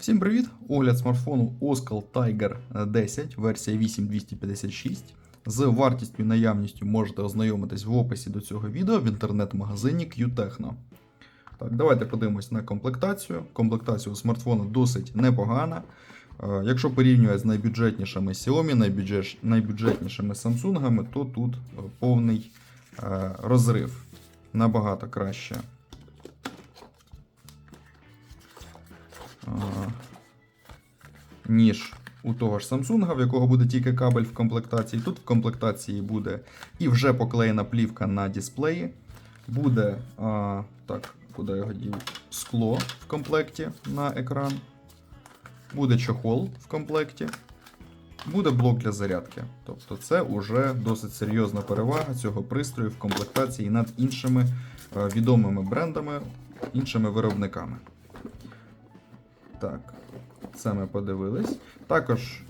Всім привіт! Огляд смартфону Oskal Tiger 10, версія 8256. З вартістю і наявністю можете ознайомитись в описі до цього відео в інтернет-магазині QTechno. Так, давайте подивимось на комплектацію. Комплектація у смартфону досить непогана. Е, Якщо порівнювати з найбюджетнішими Xiaomi, найбюджет- найбюджетнішими Samsung, то тут е, повний е, розрив. Набагато краще. Ніж у того ж Samsung, в якого буде тільки кабель в комплектації. Тут в комплектації буде і вже поклеєна плівка на дисплеї. Буде а, так, куди я дів, скло в комплекті на екран. Буде чохол в комплекті. Буде блок для зарядки. Тобто це вже досить серйозна перевага цього пристрою в комплектації над іншими е, відомими брендами, іншими виробниками. Так, це ми подивились. Також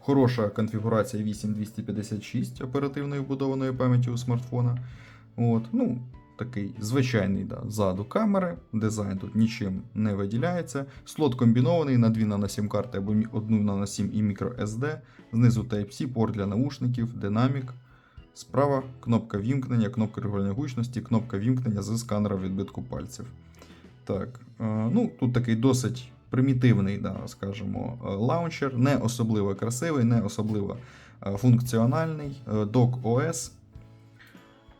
хороша конфігурація 8256 оперативної вбудованої пам'яті у смартфона. От, ну, такий звичайний да, ззаду камери. Дизайн тут нічим не виділяється. Слот комбінований на 2 нано карти або мі- одну нано і microSD. Знизу Type-C, порт для наушників, динамік. Справа кнопка вімкнення, кнопка регулювання гучності, кнопка вімкнення з сканера відбитку пальців. Так, е, ну тут такий досить примітивний, да, скажімо, е, лаунчер, не особливо красивий, не особливо е, функціональний. е, Dock OS.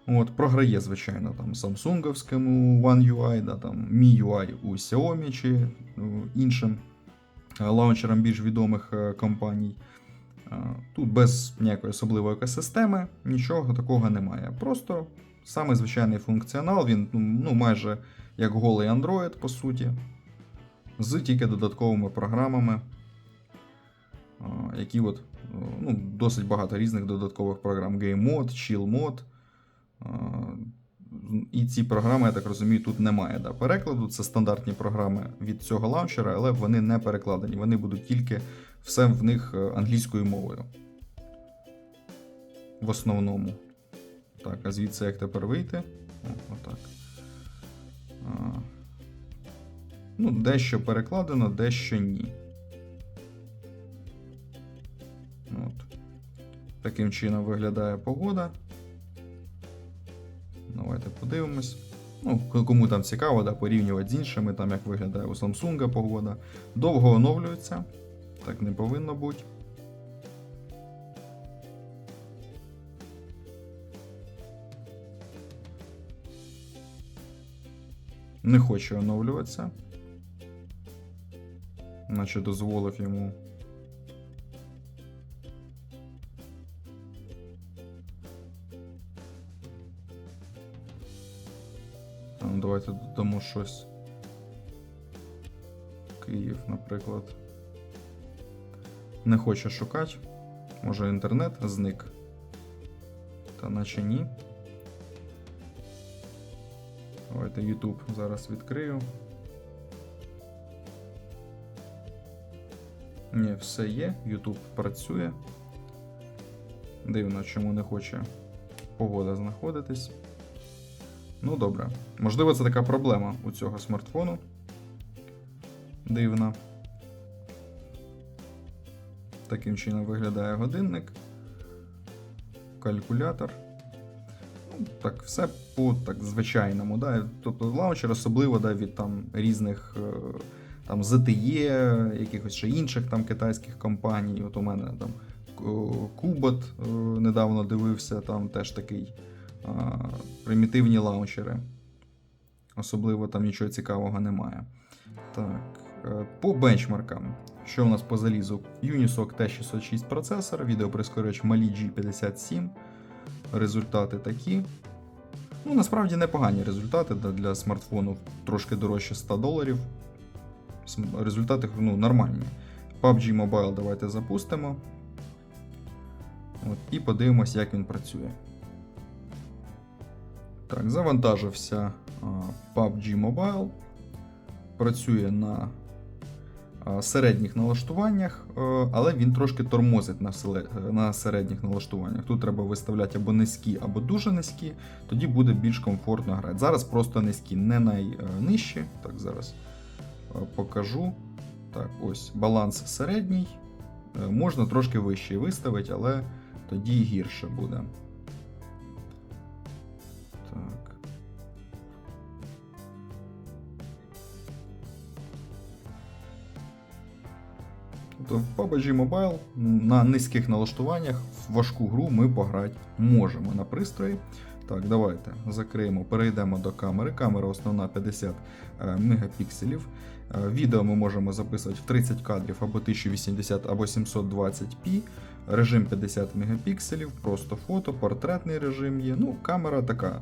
От, програє, звичайно, там Samsungівському One UI, да, там MIUI у Xiaomi чи іншим лаунчерам більш відомих компаній. Тут без ніякої особливої екосистеми, нічого такого немає. Просто самий звичайний функціонал, він ну, майже як голий Android, по суті, з тільки додатковими програмами, е, які от, е, ну, досить багато різних додаткових програм: Game Mode, Chill Mode. Е, І ці програми, я так розумію, тут немає да, перекладу. Це стандартні програми від цього лаунчера, але вони не перекладені. Вони будуть тільки все в них англійською мовою. В основному. Так, а звідси як тепер вийти? О, отак. Ну, дещо перекладено, дещо ні. От. Таким чином виглядає погода. Давайте подивимось. Ну, кому там цікаво, да, порівнювати з іншими, там як виглядає у Samsung погода. Довго оновлюється. Так не повинно бути. Не хоче оновлюватися. Наче дозволив йому. Давайте додамо щось. Київ, наприклад. Не хоче шукати. Може інтернет зник. Та наче ні. Давайте YouTube зараз відкрию. Ні, все є, YouTube працює. Дивно, чому не хоче погода знаходитись. Ну, добре. Можливо, це така проблема у цього смартфону. Дивна. Таким чином виглядає годинник, калькулятор. Ну, так, все по так, звичайному. Да? Тобто лаунчер особливо да, від там, різних е, там, ZTE, якихось ще інших там, китайських компаній. От у мене там Кубот е, недавно дивився, там теж такий е, примітивні лаунчери. Особливо там нічого цікавого немає. Так, е, по бенчмаркам. Що у нас по залізу? Unisoc T606 процесор, відеоприскорювач Mali G57. Результати такі. Ну, насправді непогані результати для смартфону трошки дорожче 100 доларів. Результати ну, нормальні. PUBG Mobile давайте запустимо. От, і подивимось, як він працює. Так, завантажився PUBG Mobile. Працює на середніх налаштуваннях, е, але він трошки тормозить на, середніх налаштуваннях. Тут треба виставляти або низькі, або дуже низькі, тоді буде більш комфортно грати. Зараз просто низькі, не найнижчі. Так, зараз е, покажу. Так, ось баланс середній. Е, Можна трошки вищий виставити, але тоді гірше буде. Так. Тобто в PUBG Mobile на низьких налаштуваннях в важку гру ми пограти можемо на пристрої. Так, давайте закриємо, перейдемо до камери. Камера основна 50 е, мегапікселів. Е, Відео ми можемо записувати в 30 кадрів або 1080 або 720p. Режим 50 мегапікселів, просто фото, портретний режим є. Ну, камера така.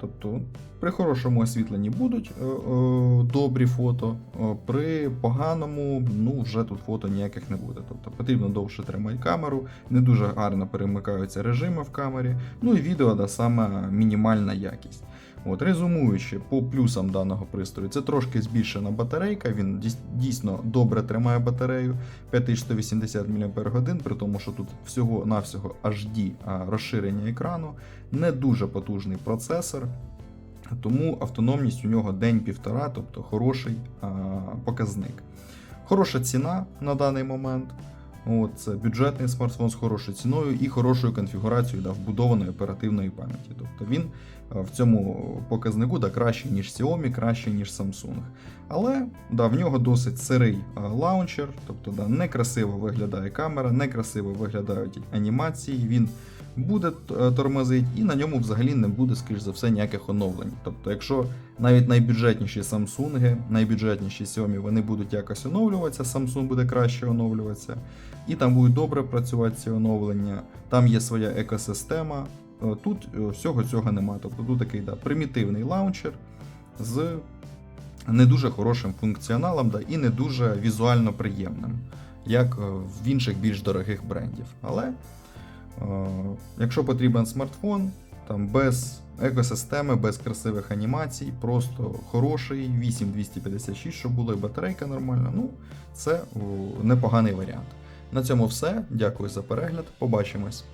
Тобто при хорошому освітленні будуть е, е, добрі фото, е, при поганому ну, вже тут фото ніяких не буде. Тобто потрібно довше тримати камеру, не дуже гарно перемикаються режими в камері. Ну і відео да, саме мінімальна якість. От, резумуючи по плюсам даного пристрою, це трошки збільшена батарейка, він дійсно добре тримає батарею 5180 мАч, при тому, що тут всього-навсього HD розширення екрану, не дуже потужний процесор, тому автономність у нього день-півтора, тобто хороший а, показник. Хороша ціна на даний момент. От, це бюджетний смартфон з хорошою ціною і хорошою конфігурацією да, вбудованої оперативної пам'яті. Тобто він е, в цьому показнику да, кращий, ніж Xiaomi, кращий, ніж Samsung. Але да, в нього досить сирий е, лаунчер, тобто да, некрасиво виглядає камера, некрасиво виглядають анімації. Він буде е, тормозити, і на ньому взагалі не буде, скоріш за все, ніяких оновлень. Тобто, якщо навіть найбюджетніші Samsung, найбюджетніші Xiaomi, вони будуть якось оновлюватися, Samsung буде краще оновлюватися, і там будуть добре працювати ці оновлення. Там є своя екосистема. Е, Тут е, всього цього немає. Тобто тут такий да, примітивний лаунчер з не дуже хорошим функціоналом да, і не дуже візуально приємним, як в інших більш дорогих брендів. Але Якщо потрібен смартфон, там без екосистеми, без красивих анімацій, просто хороший 8256, щоб була і батарейка нормальна, ну це непоганий варіант. На цьому все. Дякую за перегляд. Побачимось.